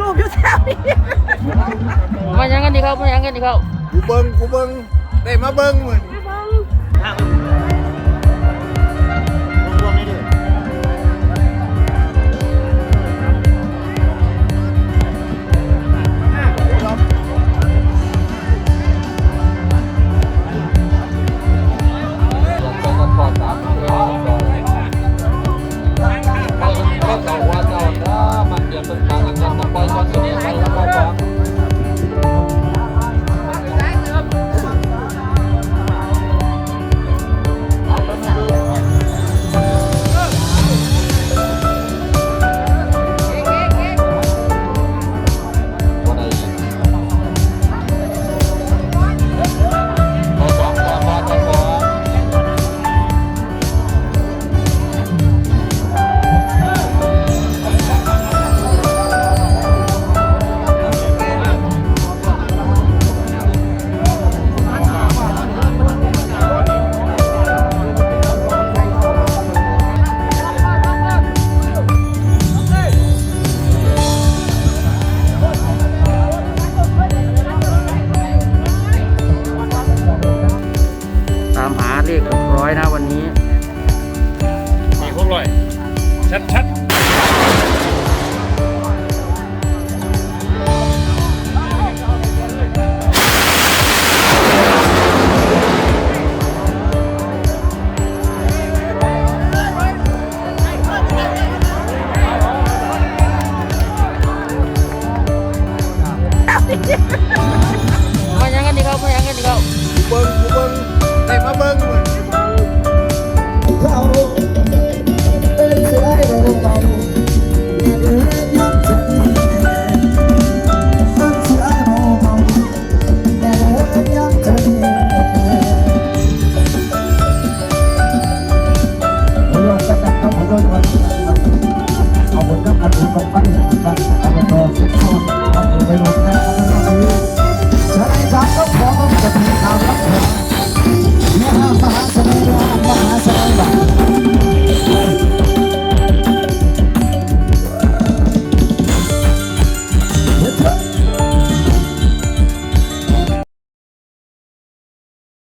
รูปอยู่แถวนี้มายังกันดีครับมายังกันดีครับกูเบิ้งกูเบิ้งได้มาเบิ้งเหมือนต นะวันนี้ มีพวกรลยชัดชัดมายังกันดีเขามายังกันดีเขาบุบเบิ้ลบุบล 嗯。